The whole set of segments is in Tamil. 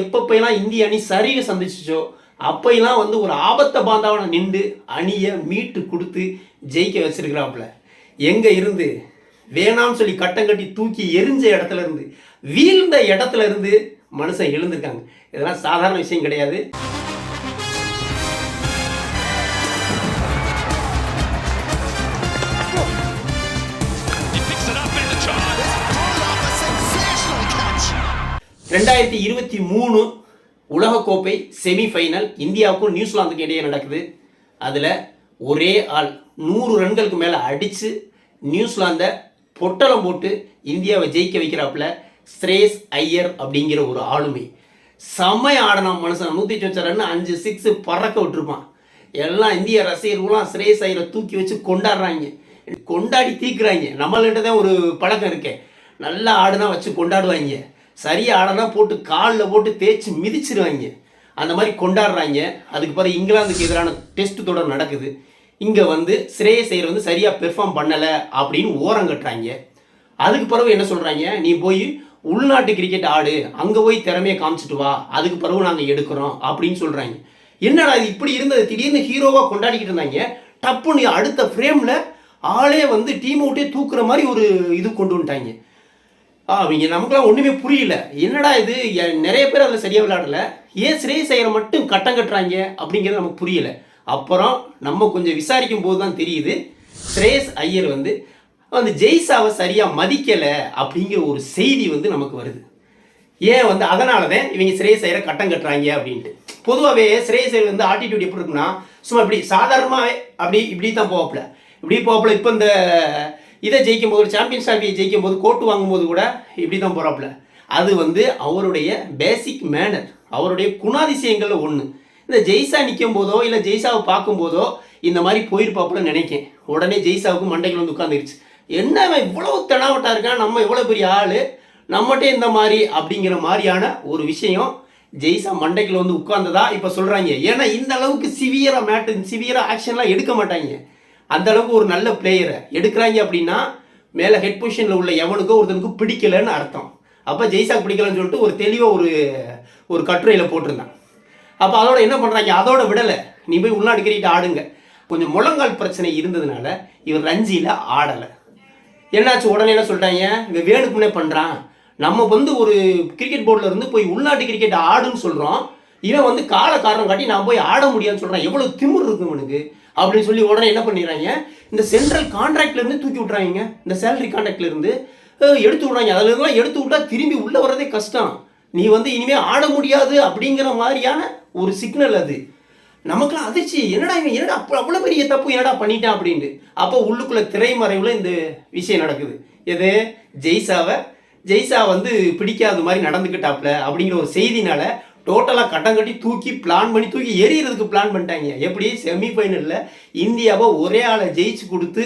எப்பப்பெல்லாம் இந்திய அணி சரிவை சந்திச்சிச்சோ அப்பையெல்லாம் வந்து ஒரு ஆபத்த பாந்தாவனை நின்று அணியை மீட்டு கொடுத்து ஜெயிக்க வச்சிருக்கிறாப்புல. எங்கே இருந்து? வேணாம்னு சொல்லி கட்டம் கட்டி தூக்கி எரிஞ்ச இடத்துல இருந்து வீழ்ந்த இடத்துல இருந்து மனுஷன் எழுந்திருக்காங்க. இதெல்லாம் சாதாரண விஷயம் கிடையாது. ரெண்டாயிரத்தி இருபத்தி மூணு உலகக்கோப்பை செமிஃபைனல் இந்தியாவுக்கும் நியூசிலாந்துக்கும் இடையே நடக்குது. அதில் ஒரே ஆள் நூறு ரன்களுக்கு மேலே அடித்து நியூசிலாந்தை பொட்டலம் போட்டு இந்தியாவை ஜெயிக்க வைக்கிறாப்புல ஸ்ரேஸ் ஐயர் அப்படிங்கிற ஒரு ஆளுமை. செம்மைய ஆடினா மனுஷன். நூற்றி சொச்ச ரன் அஞ்சு சிக்ஸ் பறக்க விட்டுருப்பான். எல்லாம் இந்திய ரசிகர்களும் ஸ்ரேஸ் ஐயரை தூக்கி வச்சு கொண்டாடுறாங்க. கொண்டாடி தீக்குறாங்க. நம்மள்கிட்ட தான் ஒரு பழக்கம் இருக்கே. நல்லா ஆடுனா வச்சு கொண்டாடுவாங்க. சரியா ஆடனா போட்டு காலில் போட்டு தேய்ச்சி மிதிச்சிருவாங்க. அந்த மாதிரி கொண்டாடுறாங்க. அதுக்கு பிறகு இங்கிலாந்துக்கு எதிரான டெஸ்ட் தொடர் நடக்குது. இங்கே வந்து ஸ்ரேயஸ் ஐயர் வந்து சரியாக பெர்ஃபார்ம் பண்ணலை அப்படின்னு ஓரம் கட்டுறாங்க. அதுக்கு பிறகு என்ன சொல்கிறாங்க நீ போய் உள்நாட்டு கிரிக்கெட் ஆடு. அங்கே போய் திறமையை காமிச்சிட்டு வா. அதுக்கு பிறகு நாங்கள் எடுக்கிறோம் அப்படின்னு சொல்கிறாங்க என்னடா இது இப்படி இருந்தது? திடீர்னு ஹீரோவாக கொண்டாடிக்கிட்டு இருந்தாங்க. டப்புன்னு அடுத்த ஃப்ரேமில் ஆளே வந்து டீம் அவுட்டே தூக்குற மாதிரி ஒரு இது கொண்டு வந்துட்டாங்க. அவங்க நமக்குலாம் ஒன்றுமே புரியல. என்னடா இது? நிறைய பேர் அதில் சரியாக விளையாடல. ஏன் ஸ்ரேயஸ் செய்கிற மட்டும் கட்டம் கட்டுறாங்க அப்படிங்கிறது நமக்கு புரியல. அப்புறம் நம்ம கொஞ்சம் விசாரிக்கும் போது தான் தெரியுது. ஸ்ரேயஸ் ஐயர் வந்து வந்து ஜெய்ஸாவை சரியாக மதிக்கலை அப்படிங்கிற ஒரு செய்தி வந்து நமக்கு வருது. ஏன் வந்து அதனால தான் இவங்க ஸ்ரேயஸ் ஐயரை கட்டம் கட்டுறாங்க அப்படின்ட்டு. பொதுவாகவே ஸ்ரேயஸ் ஐயர் வந்து ஆட்டிடியூட் எப்படி இருக்குன்னா சும்மா இப்படி சாதாரணமாகவே அப்படி இப்படி தான் போவாப்புல. இப்படி போவாப்புல இப்போ இந்த இதை ஜெயிக்கும் போது சாம்பியன்ஸ் டிராஃபியை ஜெயிக்கும் போது கோட்டு வாங்கும்போது கூட இப்படி தான் போகிறாப்புல அது வந்து அவருடைய பேசிக் மேனர் அவருடைய குணாதிசயங்களில் ஒன்று இந்த ஜெய்ஸா நிற்கும் போதோ இல்லை ஜெய்ஸாவை பார்க்கும்போதோ இந்த மாதிரி போயிருப்பாப்புல நினைக்கேன். உடனே ஜெய்ஸாவுக்கு மண்டைகள் வந்து உட்காந்துருச்சு என்ன இவ்வளவு தெனாவட்டா இருக்கான் நம்ம இவ்வளோ பெரிய ஆள் நம்மகிட்ட இந்த மாதிரி அப்படிங்கிற மாதிரியான ஒரு விஷயம் ஜெய்சா மண்டைக்குள்ள வந்து உட்கார்ந்ததா இப்போ சொல்கிறாங்க ஏன்னா இந்த அளவுக்கு சிவியராக மேட்டு சிவியராக ஆக்ஷன்லாம் எடுக்க மாட்டாங்க. அந்த அளவுக்கு ஒரு நல்ல பிளேயரை எடுக்கிறாங்க அப்படின்னா மேலே ஹெட் பொசிஷனில் உள்ள எவனுக்கோ ஒருத்தனுக்கு பிடிக்கலன்னு அர்த்தம். அப்போ ஜெய்சாக் பிடிக்கலன்னு சொல்லிட்டு ஒரு தெளிவாக ஒரு ஒரு கட்டுரையில் போட்டிருந்தான். அப்போ அதோட என்ன பண்ணுறாங்க அதோட விடலை. நீ போய் உள்நாட்டு கிரிக்கெட் ஆடுங்க. கொஞ்சம் முழங்கால் பிரச்சனை இருந்ததுனால இவர் ரஞ்சியில் ஆடலை. என்னாச்சு? உடனே என்ன சொல்லிட்டாங்க? இவன் வேணுக்குன்னே பண்ணுறான் நம்ம வந்து ஒரு கிரிக்கெட் போர்டில் இருந்து போய் உள்நாட்டு கிரிக்கெட் ஆடுன்னு சொல்கிறோம் இவன் வந்து கால காரணம் காட்டி நான் போய் ஆட முடியாதுன்னு சொல்கிறான் எவ்வளோ திமிர் இருக்கு இவனுக்கு. அப்படின்னு சொல்லி உடனே என்ன பண்ணிடுறாங்க? இந்த சென்ட்ரல் கான்ட்ராக்ட்ல இருந்து தூக்கி விட்றாங்க இந்த சேலரி கான்ட்ராக்ட்ல இருந்து எடுத்து விட்றாங்க. அதுல எடுத்து விட்டா திரும்பி உள்ள வர்றதே கஷ்டம். நீ வந்து இனிமே ஆட முடியாது அப்படிங்கிற மாதிரியான ஒரு சிக்னல் அது. நமக்குலாம் அதிர்ச்சி. என்னடா இவன் என்னடா அப்போ அவ்வளோ பெரிய தப்பு என்னடா பண்ணிட்டான் அப்படின்ட்டு. அப்போ உள்ளுக்குள்ள திரைமறைவில் இந்த விஷயம் நடக்குது. எது? ஜெய்சாவை? ஜெய்சா வந்து பிடிக்காத மாதிரி நடந்துக்கிட்டாப்ல அப்படிங்கிற ஒரு செய்தினால டோட்டலாக கட்டம் கட்டி தூக்கி பிளான் பண்ணி தூக்கி எறிகிறதுக்கு பிளான் பண்ணிட்டாங்க. எப்படி? செமிஃபைனலில் இந்தியாவை ஒரே ஆளை ஜெயிச்சு கொடுத்து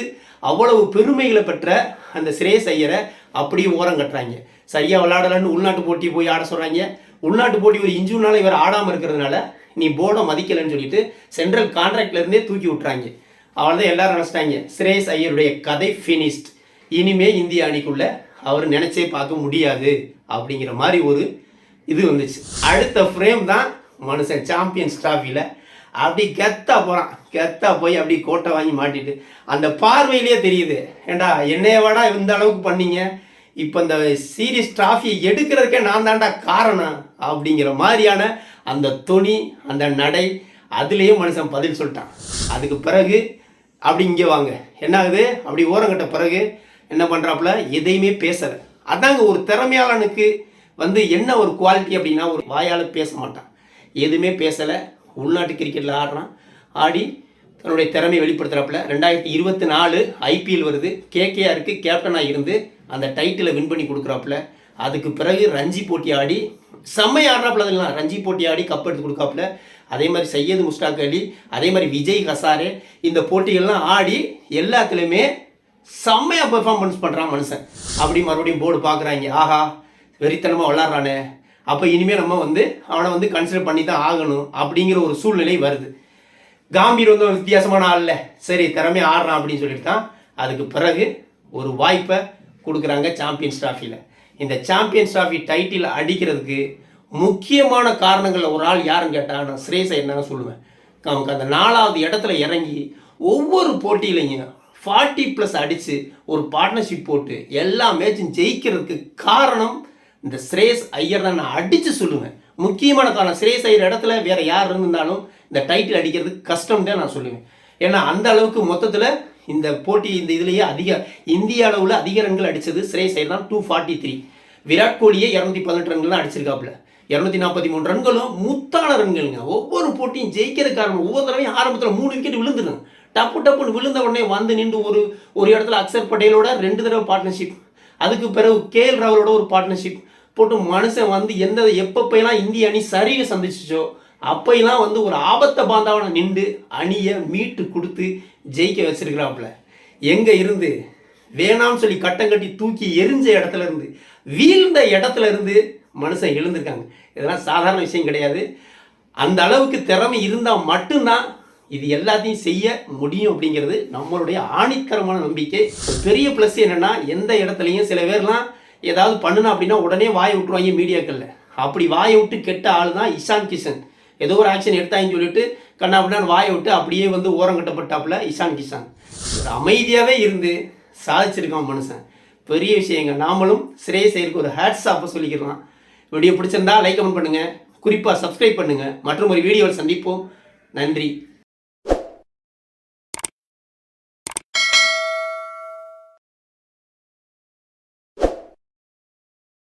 அவ்வளவு பெருமைகளை பெற்ற அந்த ஸ்ரேஸ் ஐயரை அப்படியே ஓரம் கட்டுறாங்க. சரியாக விளையாடலன்னு உள்நாட்டு போட்டி போய் ஆட சொல்கிறாங்க உள்நாட்டு போட்டி ஒரு இன்ஜூனால இவர் ஆடாமல் இருக்கிறதுனால நீ போர்டை மதிக்கலைன்னு சொல்லிட்டு சென்ட்ரல் கான்ட்ராக்ட்லேருந்தே தூக்கி விட்றாங்க அவ்வளோதான் எல்லாரும் நினச்சிட்டாங்க. ஸ்ரேஸ் ஐயருடைய கதை ஃபினிஷ்ட் இனிமே இந்திய அணிக்குள்ளே அவர் நினச்சே பார்க்க முடியாது அப்படிங்கிற மாதிரி ஒரு இது வந்துச்சு. அடுத்த ஃப்ரேம் தான் மனுஷன் சாம்பியன்ஸ் ட்ராஃபியில் அப்படி கெத்தா போகிறான் கெத்தா போய் அப்படி கோட்டை வாங்கி மாட்டிட்டு. அந்த பார்வையிலேயே தெரியுது. ஏண்டா என்னையவாடா இந்த அளவுக்கு பண்ணீங்க? இப்போ இந்த சீரியஸ் ட்ராஃபியை எடுக்கிறதுக்கே நான் தான்டா காரணம் அப்படிங்கிற மாதிரியான அந்த துணி அந்த நடை அதுலேயும் மனுஷன் பதில் சொல்லிட்டான். அதுக்கு பிறகு அப்படி இங்கே வாங்க. என்ன ஆகுது அப்படி ஓரங்கட்ட பிறகு என்ன பண்ணுறாப்புல எதையுமே பேசலை. அதாங்க ஒரு திறமையாளனுக்கு வந்து என்ன ஒரு குவாலிட்டி அப்படின்னா ஒரு வாயால் பேச மாட்டான். எதுவுமே பேசலை. உள்நாட்டு கிரிக்கெட்டில் ஆடுறான். ஆடி தன்னுடைய திறமை வெளிப்படுத்துறாப்புல. ரெண்டாயிரத்தி இருபத்தி நாலு ஐபிஎல் வருது. கேகேஆருக்கு கேப்டனாக இருந்து அந்த டைட்டிலை வின் பண்ணி கொடுக்குறாப்புல. அதுக்கு பிறகு ரஞ்சி போட்டி ஆடி செம்மை ஆடுறாப்புல அதெல்லாம். ரஞ்சி போட்டி ஆடி கப் எடுத்து கொடுக்காப்புல. அதே மாதிரி சையது முஸ்டாக் அலி அதே மாதிரி விஜய் ஹசாரே இந்த போட்டிகள்லாம் ஆடி எல்லாத்துலேயுமே செம்மையாக பெர்ஃபார்மன்ஸ் பண்ணுறான் மனுஷன். அப்படி மறுபடியும் போர்டு பார்க்குறாங்க. ஆஹா வெறித்தனமாக விளாட்றானே. அப்போ இனிமேல் நம்ம வந்து அவனை வந்து கன்சிடர் பண்ணி தான் ஆகணும் அப்படிங்கிற ஒரு சூழ்நிலை வருது. காம்பீர் வந்து வித்தியாசமான ஆள்ல சரி திறமையா ஆடுறான் அப்படின்னு சொல்லிட்டு தான் அதுக்கு பிறகு ஒரு வாய்ப்பை கொடுக்குறாங்க சாம்பியன்ஸ் ட்ராஃபியில் இந்த சாம்பியன்ஸ் ட்ராஃபி டைட்டில் அடிக்கிறதுக்கு முக்கியமான காரணங்களில் ஒரு ஆள் யாருன்னு கேட்டால் நான் ஸ்ரேசை என்னன்னு சொல்லுவேன். நமக்கு அந்த நாலாவது இடத்துல இறங்கி ஒவ்வொரு போட்டியிலையும் ஃபார்ட்டி ப்ளஸ் அடித்து ஒரு பார்ட்னர்ஷிப் போட்டு எல்லா மேட்சும் ஜெயிக்கிறதுக்கு காரணம் இந்த ஸ்ரேஸ் ஐயர் தான் நான் அடித்து சொல்லுவேன். முக்கியமான காரணம் ஸ்ரேஸ் ஐயர் இடத்துல வேற யார் இருந்தாலும் இந்த டைட்டில் அடிக்கிறதுக்கு கஷ்டம் தான் நான் சொல்லுவேன். ஏன்னா அந்த அளவுக்கு மொத்தத்தில் இந்த போட்டி இந்த இதுலேயே அதிக இந்திய அளவில் அதிக ரன்கள் அடித்தது ஸ்ரேஸ் ஐயர் தான் டூ ஃபார்ட்டி த்ரீ விராட் கோலியே இரநூத்தி பதினெட்டு ரன்கள் தான் அடிச்சிருக்காப்புல. இரநூத்தி நாற்பத்தி மூணு ரன்களும் முத்தான ரன்களுங்க. ஒவ்வொரு போட்டியும் ஜெயிக்கிற காரணம் ஒவ்வொரு தடவையும் ஆரம்பத்தில் மூணு விக்கெட் விழுந்துருங்க டப்பு டப்புன்னு விழுந்த உடனே வந்து நின்று ஒரு ஒரு இடத்துல அக்சர் பட்டேலோட ரெண்டு தடவை பார்ட்னர்ஷிப் அதுக்கு பிறகு கே எல் ராவலோட ஒரு பார்ட்னர்ஷிப் போட்டு மனுஷன் வந்து எந்த எப்பப்பெல்லாம் இந்திய அணி சரியை சந்திச்சிச்சோ அப்பையெல்லாம் வந்து ஒரு ஆபத்த பாந்தாவனை நின்று அணியை மீட்டு கொடுத்து ஜெயிக்க வச்சிருக்கிறாப்புல. எங்கே இருந்து? வேணாம்னு சொல்லி கட்டம் கட்டி தூக்கி எரிஞ்ச இடத்துல இருந்து வீழ்ந்த இடத்துல இருந்து மனுஷன் எழுந்திருக்காங்க. இதெல்லாம் சாதாரண விஷயம் கிடையாது. அந்த அளவுக்கு திறமை இருந்தால் மட்டும்தான் இது எல்லாத்தையும் செய்ய முடியும் அப்படிங்கிறது நம்மளுடைய ஆணித்தரமான நம்பிக்கை. பெரிய ப்ளஸ் என்னென்னா எந்த இடத்துலையும் சில பேர்லாம் ஏதாவது பண்ணுனா அப்படின்னா உடனே வாயை விட்டுருவாங்க மீடியாக்களில். அப்படி வாயை விட்டு கெட்ட ஆள் தான் இஷான் கிஷன். ஏதோ ஒரு ஆக்ஷன் எடுத்தாங்கன்னு சொல்லிட்டு கண்ணா அப்படின்னு வாயை விட்டு அப்படியே வந்து ஓரம் கட்டப்பட்டாப்புல இஷான் கிஷான். ஒரு அமைதியாகவே இருந்து சாதிச்சிருக்கான் மனுஷன். பெரிய விஷயங்க. நாமளும் சிறைய செயலுக்கு ஒரு ஹேட்ஸ் ஆப்பை சொல்லிக்கிறலாம். வீடியோ பிடிச்சிருந்தா லைக் கமெண்ட் பண்ணுங்கள் குறிப்பாக சப்ஸ்கிரைப் பண்ணுங்கள் மற்றும் ஒரு வீடியோவில் சந்திப்போம். நன்றி.